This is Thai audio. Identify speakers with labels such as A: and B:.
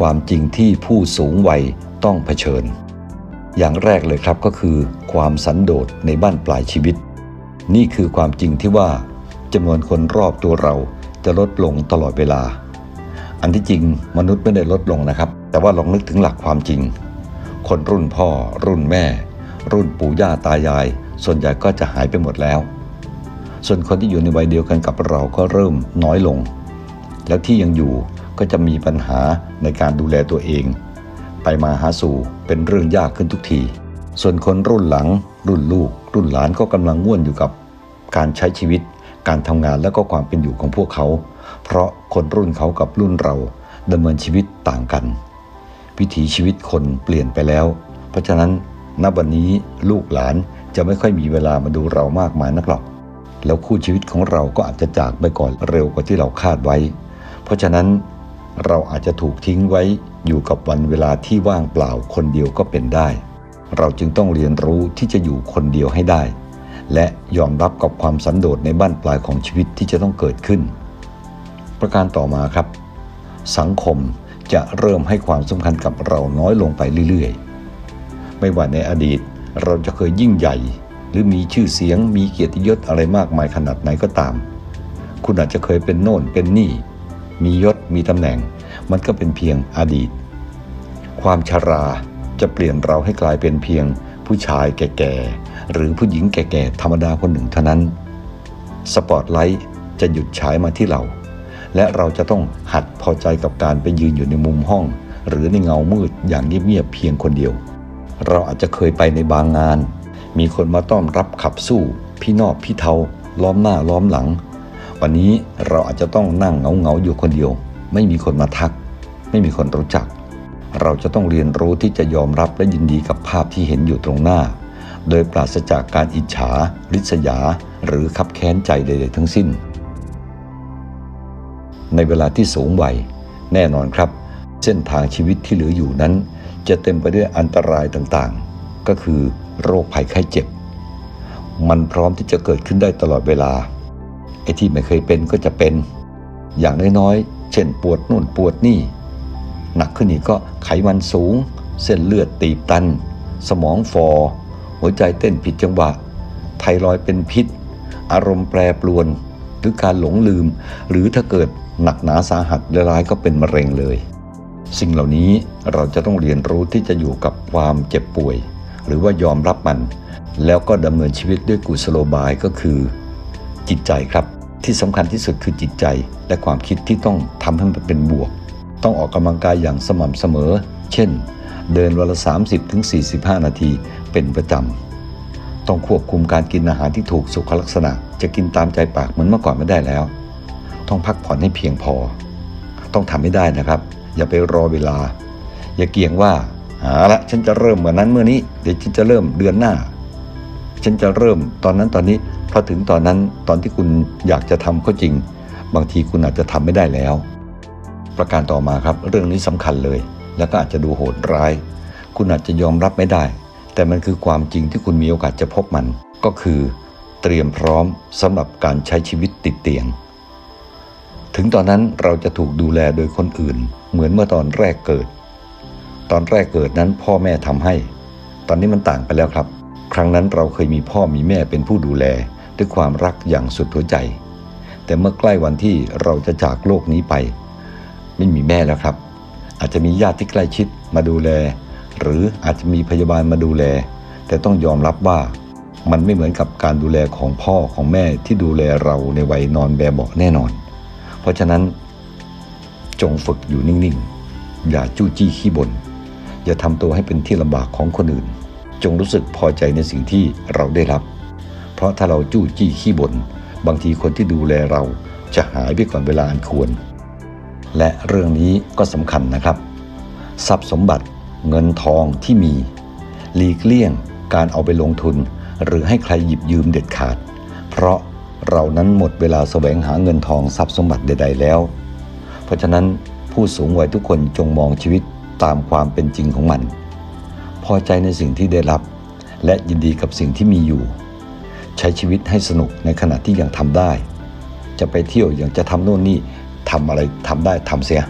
A: ความจริงที่ผู้สูงวัยต้องเผชิญ อย่างแรกเลยครับก็คือ ความสันโดษในบ้านปลายชีวิต นี่คือความจริงที่ว่าจำนวนคนรอบตัวเราจะลดลงตลอดเวลา อันที่จริงมนุษย์ไม่ได้ลดลงนะครับ แต่ว่าลองนึกถึงหลักความจริง คนรุ่นพ่อ รุ่นแม่ รุ่นปู่ย่าตายาย ส่วนใหญ่ก็จะหายไปหมดแล้ว ส่วนคนที่อยู่ในวัยเดียวกันกับเราก็เริ่มน้อยลง แล้วที่ยังอยู่ ก็จะมีปัญหาในการดูแลตัวเอง ไปมาหาสู่เป็นเรื่องยากขึ้นทุกที ส่วนคนรุ่นหลัง รุ่นลูก รุ่นหลานก็กำลังง่วนอยู่กับการใช้ชีวิต การทำงานและก็ความเป็นอยู่ของพวกเขา เพราะคนรุ่นเขากับรุ่นเราดำเนินชีวิตต่างกันวิถีชีวิตคนเปลี่ยนไปแล้ว เพราะฉะนั้นณวันนี้ลูกหลานจะไม่ค่อยมีเวลามาดูเรามากมายนักหรอก แล้วคู่ชีวิตของเราก็อาจจะจากไปก่อนเร็วกว่าที่เราคาดไว้ เพราะฉะนั้น เราอาจจะถูกทิ้งไว้อยู่กับวันเวลาที่ว่างเปล่าคนเดียวก็เป็นได้ เราจึงต้องเรียนรู้ที่จะอยู่คนเดียวให้ได้ และยอมรับกับความสันโดษในบ้านปลายของชีวิตที่จะต้องเกิดขึ้น ประการต่อมาครับ สังคมจะเริ่มให้ความสำคัญกับเราน้อยลงไปเรื่อยๆ ไม่ว่าในอดีตเราจะเคยยิ่งใหญ่ หรือมีชื่อเสียงมีเกียรติยศอะไรมากมายขนาดไหนก็ตาม คุณอาจจะเคยเป็นโน่นเป็นนี่ มียศมีตำแหน่ง มันก็เป็นเพียงอดีต ความชราจะเปลี่ยนเราให้กลายเป็นเพียงผู้ชายแก่ๆ หรือผู้หญิงแก่ๆ ธรรมดาคนหนึ่งเท่านั้น สปอตไลท์จะหยุดฉายมาที่เรา และเราจะต้องหัดพอใจกับการไปยืนอยู่ในมุมห้อง หรือในเงามืดอย่างเงียบๆเพียงคนเดียว เราอาจจะเคยไปในบางงาน มีคนมาต้อนรับขับสู้ พี่นอบพี่เทาล้อมหน้าล้อมหลัง วันนี้เราอาจจะต้องนั่งเงาๆอยู่คนเดียว ไม่มีคนมาทัก ไม่มีคนรู้จัก เราจะต้องเรียนรู้ที่จะยอมรับและยินดีกับภาพที่เห็นอยู่ตรงหน้า โดยปราศจากการอิจฉา ริษยา หรือขับแค้นใจใด ๆ ทั้งสิ้น ในเวลาที่สูงวัยแน่นอนครับ เส้นทางชีวิตที่เหลืออยู่นั้น จะเต็มไปด้วยอันตรายต่างๆ ก็คือโรคภัยไข้เจ็บ มันพร้อมที่จะเกิดขึ้นได้ตลอดเวลา ไอ้ที่ไม่เคยเป็นก็จะเป็น อย่างน้อยๆ เช่นปวดนู่นปวดนี่ หนักขึ้นอีกก็ไขมันสูง เส้นเลือดตีบตัน สมองฟอ หัวใจเต้นผิดจังหวะ ไทรอยเป็นพิษ อารมณ์แปรปรวน หรือการหลงลืม หรือถ้าเกิดหนักหนาสาหัสละร้ายก็เป็นมะเร็งเลย สิ่งเหล่านี้เราจะต้องเรียนรู้ที่จะอยู่กับความเจ็บป่วย หรือว่ายอมรับมัน แล้วก็ดำเนินชีวิตด้วยกุศโลบายก็คือ จิตใจครับ ที่สำคัญที่สุดคือจิตใจ และความคิดที่ต้องทำให้มันเป็นบวก ต้องออกกำลังกายอย่างสม่ำเสมอ เช่น เดินวันละ 30-45 นาทีเป็นประจำต้องควบคุมการกินอาหารที่ถูกสุขลักษณะ จะกินตามใจปากเหมือนเมื่อก่อนไม่ได้แล้ว ต้องพักผ่อนให้เพียงพอ ต้องทำให้ได้นะครับ อย่าไปรอเวลา อย่าเกี่ยงว่าหาละฉันจะเริ่มเมื่อนั้นเมื่อนี้ เดี๋ยวฉันจะเริ่มเดือนหน้า ฉันจะเริ่มตอนนั้นตอนนี้ พอถึงตอนนั้นตอนที่คุณอยากจะทำก็จริง บางทีคุณอาจจะทำไม่ได้แล้ว ประการต่อมาครับเรื่องนี้สำคัญเลย แล้วก็อาจจะดูโหดร้าย คุณอาจจะยอมรับไม่ได้ แต่มันคือความจริงที่คุณมีโอกาสจะพบมัน ก็คือ เตรียมพร้อมสำหรับการใช้ชีวิตติดเตียง ถึงตอนนั้นเราจะถูกดูแลโดยคนอื่น เหมือนเมื่อตอนแรกเกิด ตอนแรกเกิดนั้นพ่อแม่ทำให้ ตอนนี้มันต่างไปแล้วครับ ครั้งนั้นเราเคยมีพ่อมีแม่เป็นผู้ดูแล ด้วยความรักอย่างสุดหัวใจ แต่เมื่อใกล้วันที่เราจะจากโลกนี้ไป ไม่มีแม่แล้วครับ อาจจะมีญาติที่ใกล้ชิดมาดูแล หรืออาจจะมีพยาบาลมาดูแล แต่ต้องยอมรับว่ามันไม่เหมือนกับการดูแลของพ่อของแม่ที่ดูแลเราในวัยนอนแบบเบาแน่นอน เพราะฉะนั้น จงฝึกอยู่นิ่งๆ อย่าจู้จี้ขี้บน่นอย่าทำตัวให้เป็นที่ลำบากของคนอื่น จงรู้สึกพอใจในสิ่งที่เราได้รับ เพราะถ้าเราจู้จี้ขี้บน่นบางทีคนที่ดูแลเราจะหายไปก่อนเวลาอันควร และเรื่องนี้ก็สำคัญนะครับ ทรัพย์สมบัติเงินทองที่มี หลีกเลี่ยงการเอาไปลงทุน หรือให้ใครหยิบยืมเด็ดขาด เพราะเรานั้นหมดเวลาแสวงหาเงินทองทรัพย์สมบัติใด ๆ แล้ว เพราะฉะนั้นผู้สูงวัยทุกคนจงมองชีวิตตามความเป็นจริงของมัน พอใจในสิ่งที่ได้รับ และยินดีกับสิ่งที่มีอยู่ ใช้ชีวิตให้สนุกในขณะที่ยังทำได้ จะไปเที่ยวอย่างจะทำโน่นนี่ทำอะไรทำได้ทำเสีย